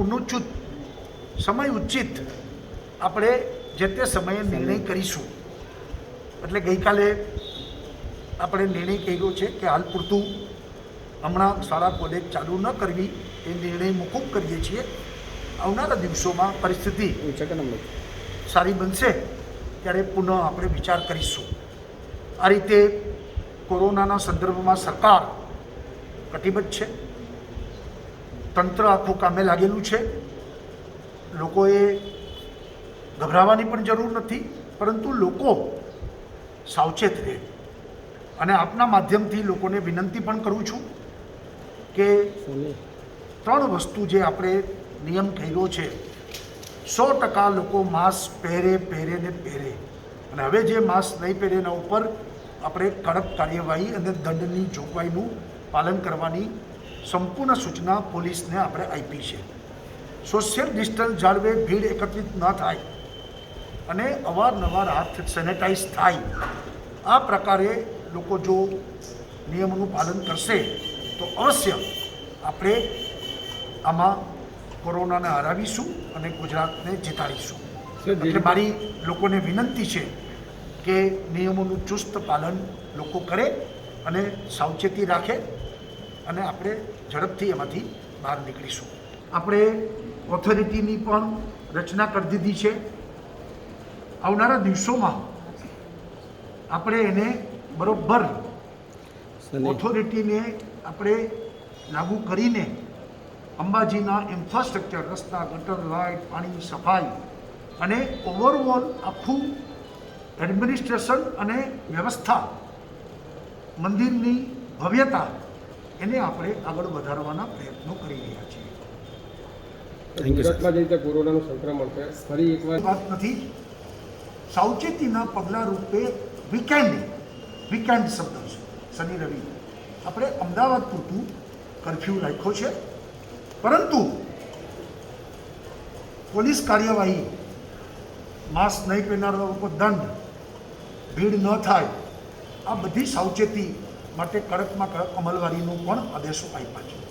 ઉન્નુચિત સમય ઉચિત. આપણે જે તે સમયે નિર્ણય કરીશું. એટલે ગઈકાલે આપણે નિર્ણય કર્યો છે કે હાલ પૂરતું હમણાં શાળા કોલેજ ચાલુ ન કરવી એ નિર્ણય મોકૂફ કરીએ છીએ. આવનારા દિવસોમાં પરિસ્થિતિ સારી બનશે ત્યારે પુનઃ આપણે વિચાર કરીશું. આ રીતે કોરોનાના સંદર્ભમાં સરકાર કટિબદ્ધ છે. તંત્ર આખું કામે લાગેલું છે. લોકોએ ગભરાવાની પણ જરૂર નથી પરંતુ લોકો સાવચેત રહે. અને આપના માધ્યમથી લોકોને વિનંતી પણ કરું છું કે ત્રણ વસ્તુ જે આપણે નિયમ કર્યો છે સો ટકા લોકો માસ્ક પહેરે પહેરે ને પહેરે. અને હવે જે માસ્ક નહીં પહેરે એના ઉપર આપણે કડક કાર્યવાહી અને દંડની જોગવાઈનું પાલન કરવાની સંપૂર્ણ સૂચના પોલીસને આપણે આપી છે. સોશિયલ ડિસ્ટન્સ જાળવે ભીડ એકત્રિત ન થાય અને અવારનવાર હાથ સેનેટાઈઝ થાય. આ પ્રકારે લોકો જો નિયમોનું પાલન કરશે તો અવશ્ય આપણે આમાં કોરોનાને હરાવીશું અને ગુજરાતને જીતાડીશું. એટલે મારી લોકોને વિનંતી છે કે નિયમોનું ચુસ્ત પાલન લોકો કરે અને સાવચેતી રાખે. અને આપણે ઝડપથી એમાંથી બહાર નીકળીશું. આપણે ઓથોરિટીની પણ રચના કરી દીધી છે. આવનારા દિવસોમાં આપણે એને બરોબર ઓથોરિટીને આપણે લાગુ કરીને અંબાજીના ઇન્ફ્રાસ્ટ્રક્ચર રસ્તા ગટર લાઇટ પાણી સફાઈ અને ઓવરઓલ આખું એડમિનિસ્ટ્રેશન અને વ્યવસ્થા મંદિરની ભવ્યતા એને આપણે આગળ વધારવાના પ્રયત્નો કરી રહ્યા છીએ. ગુજરાતમાં જે રીતે કોરોનાનું સંક્રમણ છે ફરી એકવાર વાત નથી. સાવચેતીના પગલાં રૂપે વીકેન્ડ વીકેન્ડ શબ્દ છે. શનિ રવિ. આપણે અમદાવાદ પૂરતું કરફ્યુ રાખ્યો છે. પરંતુ પોલીસ કાર્યવાહી માસ્ક નહીં પહેરનારા ઉપર દંડ ભીડ ન થાય. આ બધી સાવચેતી માટે કડકમાં કડક અમલવારીનું પણ આદેશો આપ્યા છે.